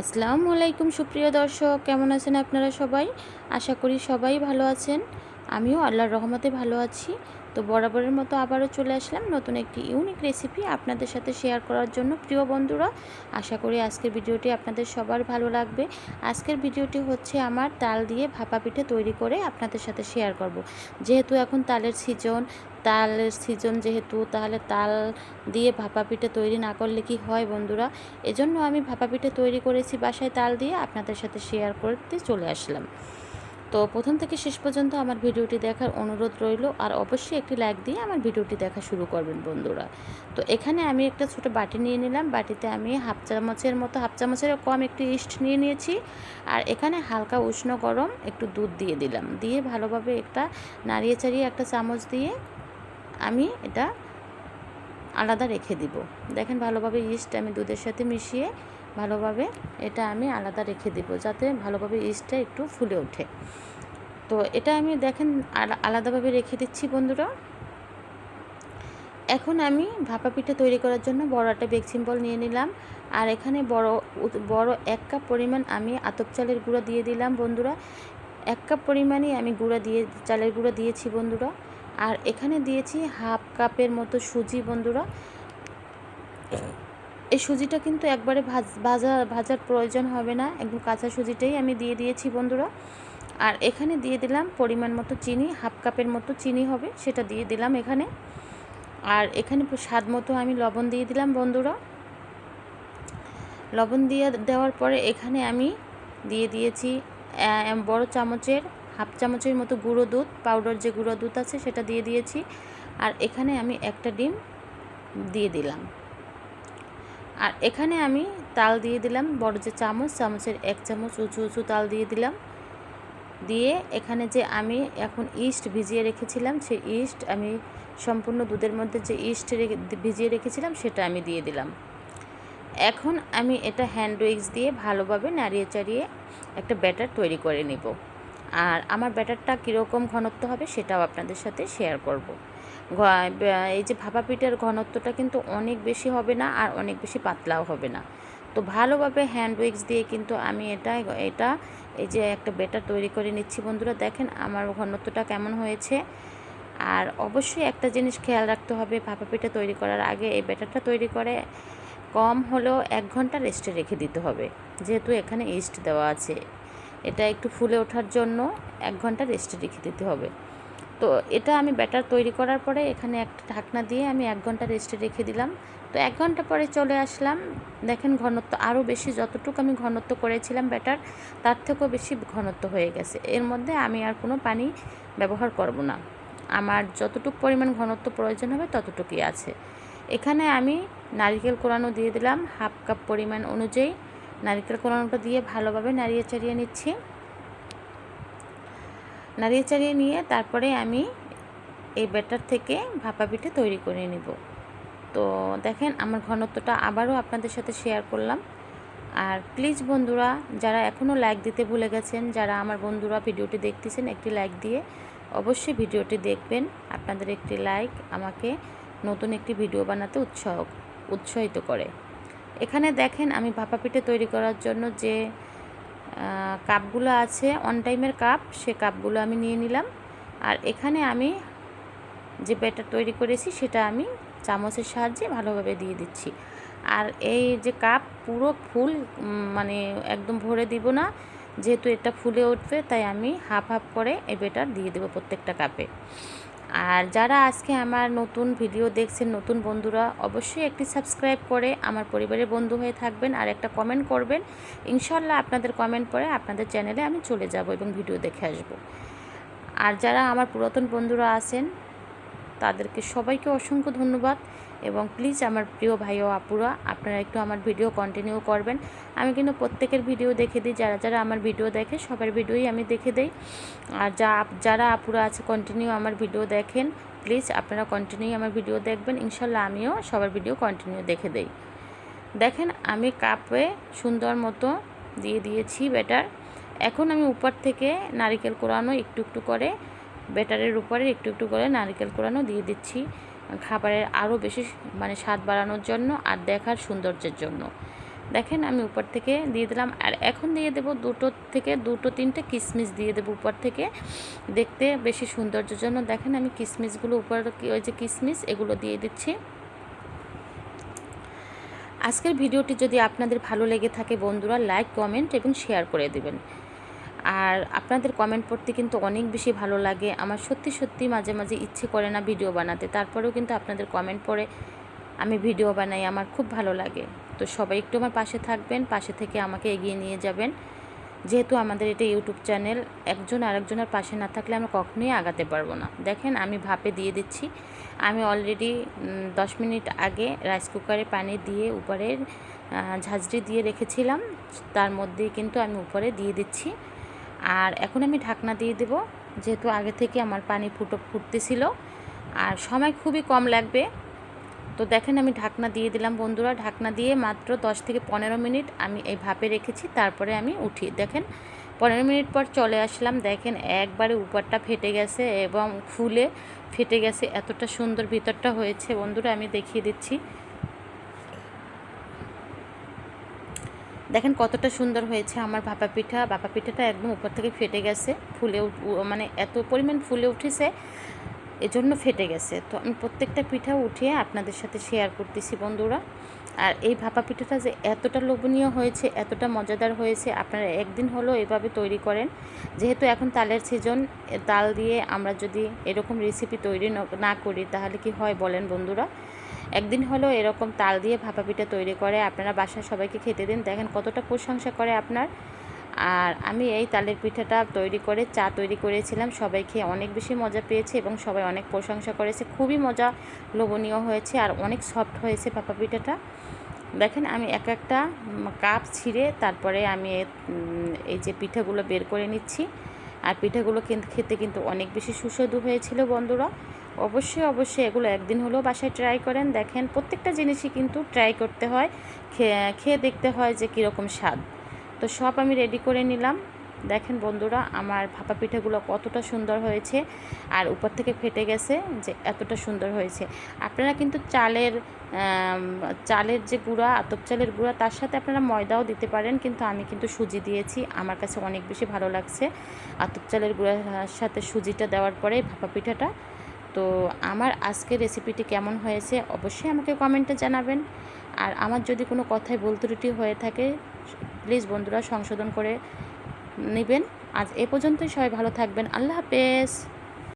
আসসালামু আলাইকুম, সুপ্রিয় দর্শক। কেমন আছেন আপনারা সবাই? আশা করি সবাই ভালো আছেন। আমিও আল্লাহর রহমতে ভালো আছি। তো বরাবরের মতো আবারও চলে আসলাম নতুন একটি ইউনিক রেসিপি আপনাদের সাথে শেয়ার করার জন্য প্রিয় বন্ধুরা। আশা করি আজকের ভিডিওটি আপনাদের সবার ভালো লাগবে। আজকের ভিডিওটি হচ্ছে আমার তাল দিয়ে ভাপা পিঠে তৈরি করে আপনাদের সাথে শেয়ার করব। যেহেতু এখন তালের সিজন তালের সিজন যেহেতু, তাহলে তাল দিয়ে ভাপা পিঠে তৈরি না করলে কি হয় বন্ধুরা? এজন্য আমি ভাপা পিঠে তৈরি করেছি বাসায় তাল দিয়ে আপনাদের সাথে শেয়ার করতে চলে আসলাম। তো প্রথম থেকে শেষ পর্যন্ত আমার ভিডিওটি দেখার অনুরোধ রইল। আর অবশ্যই একটি লাইক দিয়ে আমার ভিডিওটি দেখা শুরু করবেন বন্ধুরা। তো এখানে আমি একটা ছোট বাটি নিয়ে নিলাম। বাটিতে আমি হাফ চামচের মতো, হাফ চামচের কম একটু ইস্ট নিয়ে নিয়েছি। আর এখানে হালকা উষ্ণ গরম একটু দুধ দিয়ে দিলাম। দিয়ে ভালোভাবে একটা নাড়িয়ে চাড়িয়ে একটা চামচ দিয়ে আমি এটা আলাদা রেখে দিব। দেখেন ভালোভাবে ইস্ট আমি দুধের সাথে মিশিয়ে ভালোভাবে এটা আমি আলাদা রেখে দিব, যাতে ভালোভাবে ইস্টটা একটু ফুলে ওঠে। তো এটা আমি দেখেন আলাদাভাবে রেখে দিচ্ছি বন্ধুরা। এখন আমি ভাপা পিঠে তৈরি করার জন্য বড় একটা বেক বল নিয়ে নিলাম। আর এখানে বড় বড় এক কাপ পরিমাণ আমি আতপ চালের গুঁড়া দিয়ে দিলাম বন্ধুরা। এক কাপ পরিমাণই আমি গুঁড়া দিয়ে, চালের গুঁড়া দিয়েছি বন্ধুরা। আর এখানে দিয়েছি হাফ কাপের মতো সুজি বন্ধুরা। এই সুজিটা কিন্তু একবারে ভাজা ভাজার প্রয়োজন হবে না। একদম কাঁচা সুজিটাই আমি দিয়ে দিয়েছি বন্ধুরা। আর এখানে দিয়ে দিলাম পরিমাণ মতো চিনি, হাফ কাপের মতো চিনি হবে, সেটা দিয়ে দিলাম এখানে। আর এখানে স্বাদ মতো আমি লবণ দিয়ে দিলাম বন্ধুরা। লবণ দিয়ে দেওয়ার পরে এখানে আমি দিয়ে দিয়েছি বড় চামচের, হাফ চামচের মতো গুঁড়ো দুধ, পাউডার যে গুঁড়ো দুধ আছে সেটা দিয়ে দিয়েছি। আর এখানে আমি একটা ডিম দিয়ে দিলাম। আর এখানে আমি তাল দিয়ে দিলাম বড় যে চামচ, চামচের এক চামচ উঁচু উঁচু তাল দিয়ে দিলাম। দিয়ে এখানে যে আমি এখন ইস্ট ভিজিয়ে রেখেছিলাম সেই ইস্ট আমি সম্পূর্ণ দুধের মধ্যে যে ইস্ট ভিজিয়ে রেখেছিলাম, সেটা আমি দিয়ে দিলাম। এখন আমি এটা হ্যান্ড উইক্স দিয়ে ভালোভাবে নাড়িয়ে চাড়িয়ে একটা ব্যাটার তৈরি করে নেব। আর আমার ব্যাটারটা কীরকম ঘনত্ব হবে সেটাও আপনাদের সাথে শেয়ার করব। এই যে ভাপা পিঠার ঘনত্বটা কিন্তু অনেক বেশি হবে না আর অনেক বেশি পাতলাও হবে না। তো ভালোভাবে হ্যান্ড উইক্স দিয়ে কিন্তু আমি এটা এটা এই যে একটা বেটার তৈরি করে নিচ্ছি। বন্ধুরা দেখেন আমার ঘনত্বটা কেমন হয়েছে। আর অবশ্যই একটা জিনিস খেয়াল রাখতে হবে, ভাপা পিঠা তৈরি করার আগে এই ব্যাটারটা তৈরি করে কম হলেও এক ঘণ্টা রেস্টে রেখে দিতে হবে। যেহেতু এখানে ইস্ট দেওয়া আছে, এটা একটু ফুলে ওঠার জন্য এক ঘণ্টা রেস্টে রেখে দিতে হবে। তো এটা আমি ব্যাটার তৈরি করার পরে এখানে একটা ঢাকনা দিয়ে আমি এক ঘণ্টা রেস্টে রেখে দিলাম। তো এক ঘণ্টা পরে চলে আসলাম। দেখেন ঘনত্ব আরও বেশি, যতটুকু আমি ঘনত্ব করেছিলাম ব্যাটার, তার থেকেও বেশি ঘনত্ব হয়ে গেছে। এর মধ্যে আমি আর কোনো পানি ব্যবহার করব না। আমার যতটুকু পরিমাণ ঘনত্ব প্রয়োজন হবে ততটুকুই আছে। এখানে আমি নারিকেল কোরানো দিয়ে দিলাম। হাফ কাপ পরিমাণ অনুযায়ী নারিকেল কোরানোটা দিয়ে ভালোভাবে নাড়িয়ে চাড়িয়ে নিচ্ছি। নাড়িয়ে চাড়িয়ে নিয়ে তারপরে আমি এই ব্যাটার থেকে ভাপা পিঠে তৈরি করে নিব। তো দেখেন আমার ঘনত্বটা আবারও আপনাদের সাথে শেয়ার করলাম। আর প্লিজ বন্ধুরা, যারা এখনও লাইক দিতে ভুলে গেছেন, যারা আমার বন্ধুরা ভিডিওটি দেখতেছেন, একটি লাইক দিয়ে অবশ্যই ভিডিওটি দেখবেন। আপনাদের একটি লাইক আমাকে নতুন একটি ভিডিও বানাতে উৎসাহ, উৎসাহিত করে। এখানে দেখেন আমি ভাপা পিঠে তৈরি করার জন্য যে কাপগুলো আছে অন টাইমের কাপ, সে কাপগুলো আমি নিয়ে নিলাম। আর এখানে আমি যে ব্যাটার তৈরি করেছি, সেটা আমি চামচের সাহায্যে ভালোভাবে দিয়ে দিচ্ছি। আর এই যে কাপ, পুরো ফুল মানে একদম ভরে দিব না, যেহেতু এটা ফুলে উঠবে, তাই আমি হাফ হাফ করে এই বেটার দিয়ে দেবো প্রত্যেকটা কাপে। আর যারা আজকে আমার নতুন ভিডিও দেখছেন, নতুন বন্ধুরা, অবশ্যই একটি সাবস্ক্রাইব করে আমার পরিবারের বন্ধু হয়ে থাকবেন আর একটা কমেন্ট করবেন। ইনশাল্লাহ আপনাদের কমেন্ট পরে আপনাদের চ্যানেলে আমি চলে যাব এবং ভিডিও দেখে আসব। আর যারা আমার পুরাতন বন্ধুরা আছেন তাদেরকে সবাইকে অসংখ্য ধন্যবাদ এবং প্লিজ আমার প্রিয় ভাই ও আপুরা, আপনারা একটু আমার ভিডিও কন্টিনিউ করবেন। আমি কিন্তু প্রত্যেকের ভিডিও দেখে দিই, যারা যারা আমার ভিডিও দেখে সবার ভিডিওই আমি দেখে দিই। আর যা যারা আপুরা আছে কন্টিনিউ আমার ভিডিও দেখেন, প্লিজ আপনারা কন্টিনিউ আমার ভিডিও দেখবেন। ইনশাল্লাহ আমিও সবার ভিডিও কন্টিনিউ দেখে দেই। দেখেন আমি কাপে সুন্দর মতো দিয়ে দিয়েছি ব্যাটার। এখন আমি উপর থেকে নারিকেল কোরানো একটু একটু করে ব্যাটারের উপরে একটু একটু করে নারিকেল কোরানো দিয়ে দিচ্ছি। খাবারের আরও বেশি মানে স্বাদ বাড়ানোর জন্য আর দেখার সৌন্দর্যের জন্য। দেখেন আমি উপর থেকে দিয়ে দিলাম আর এখন দিয়ে দেব দুটো থেকে দুটো তিনটে কিশমিশ দিয়ে দেবো উপর থেকে। দেখতে বেশি সৌন্দর্যের জন্য। দেখেন আমি কিশমিশগুলো উপর ওই যে কিশমিশ এগুলো দিয়ে দিচ্ছি। আজকের ভিডিওটি যদি আপনাদের ভালো লেগে থাকে বন্ধুরা, লাইক, কমেন্ট এবং শেয়ার করে দেবেন। আর আপনাদের কমেন্ট পড়তে কিন্তু অনেক বেশি ভালো লাগে। আমার সত্যি সত্যি মাঝে মাঝে ইচ্ছে করে না ভিডিও বানাতে। তারপরেও কিন্তু আপনাদের কমেন্ট পড়ে, আমি ভিডিও বানাই, আমার খুব ভালো লাগে। তো সবাই একটু আমার পাশে থাকবেন, পাশে থেকে আমাকে এগিয়ে নিয়ে যাবেন। যেহেতু আমাদের এটা ইউটিউব চ্যানেল, একজন আরেকজনের পাশে না থাকলে আমরা কখনোই আগাতে পারব না। দেখেন, আমি ভাপে দিয়ে দিচ্ছি। আমি অলরেডি দশ মিনিট আগে রাইস কুকারে পানি দিয়ে উপরের ঝাঁঝরি দিয়ে রেখেছিলাম। তার মধ্যেই কিন্তু আমি উপরে দিয়ে দিচ্ছি। আর এখন আমি ঢাকনা দিয়ে দেব, যেহেতু আগে থেকে আমার পানি ফুটো ফুটতেছিল। আর সময় খুবই কম লাগবে। তো দেখেন আমি ঢাকনা দিয়ে দিলাম বন্ধুরা, ঢাকনা দিয়ে মাত্র 10 থেকে পনেরো মিনিট আমি এই ভাপে রেখেছি, তারপরে আমি উঠি। দেখেন, পনেরো মিনিট পর চলে আসলাম, দেখেন একবারে উপরটা ফেটে গেছে এবং ফুলে ফেটে গেছে, এতটা সুন্দর ভিতরটা হয়েছে। বন্ধুরা, আমি দেখিয়ে দিচ্ছি। দেখেন কতটা সুন্দর হয়েছে আমার ভাপা পিঠা। ভাপা পিঠাটা একদম উপর থেকে ফেটে গেছে, ফুলে মানে এত পরিমাণ ফুলে উঠেছে, এজন্য ফেটে গেছে। তো আমি প্রত্যেকটা পিঠা উঠিয়ে আপনাদের সাথে শেয়ার করতেছি বন্ধুরা। আর এই ভাপা পিঠাটা যে এতটা লোভনীয় হয়েছে, এতটা মজাদার হয়েছে, আপনারা একদিন হলো এভাবে তৈরি করেন। যেহেতু এখন তালের সিজন তাল দিয়ে আমরা যদি এরকম রেসিপি তৈরি না করি, তাহলে কি হয় বলেন বন্ধুরা? একদিন হলো এরকম তাল দিয়ে ভাপা পিঠা তৈরি করে, আপনারা বাসায় সবাইকে খেতে দিন। দেখেন কতটা প্রশংসা করে আপনার। আর আমি এই তালের পিঠাটা তৈরি করে, চা তৈরি করেছিলাম। সবাই খেয়ে অনেক বেশি মজা পেয়েছে এবং সবাই অনেক প্রশংসা করেছে। খুবই মজা লোভনীয় হয়েছে আর অনেক সফট হয়েছে ভাপা পিঠাটা। দেখেন আমি এক একটা কাপ ছিঁড়ে তারপরে আমি এই যে পিঠাগুলো বের করে নিচ্ছি। আর পিঠাগুলো কিন্তু খেতে কিন্তু অনেক বেশি সুস্বাদু হয়েছিল বন্ধুরা। অবশ্যই অবশ্যই এগুলো একদিন হলেও বাসায় ট্রাই করেন। দেখেন প্রত্যেকটা জিনিসই কিন্তু ট্রাই করতে হয় খেয়ে দেখতে হয় যে কীরকম স্বাদ। তো সব আমি রেডি করে নিলাম। দেখেন বন্ধুরা, আমার ভাপা পিঠাগুলো কতটা সুন্দর হয়েছে। আর উপর থেকে ফেটে গেছে যে এতটা সুন্দর হয়েছে। আপনারা কিন্তু চালের চালের যে গুঁড়া, আতপ চালের গুঁড়া, তার সাথে আপনারা ময়দাও দিতে পারেন। কিন্তু আমি কিন্তু সুজি দিয়েছি। আমার কাছে অনেক বেশি ভালো লাগছে। আতপ চালের গুঁড়ার সাথে সুজিটা দেওয়ার পরে ভাপা পিঠাটা তো আমার আজকের রেসিপিটি কেমন হয়েছে অবশ্যই আমাকে কমেন্টে জানাবেন। আর আমার যদি কোনো কথায় ভুল ত্রুটি হয়ে থাকে প্লিজ বন্ধুরা সংশোধন করে নেবেন। আজ এ পর্যন্তই সবাই ভালো থাকবেন। আল্লাহ হাফেজ।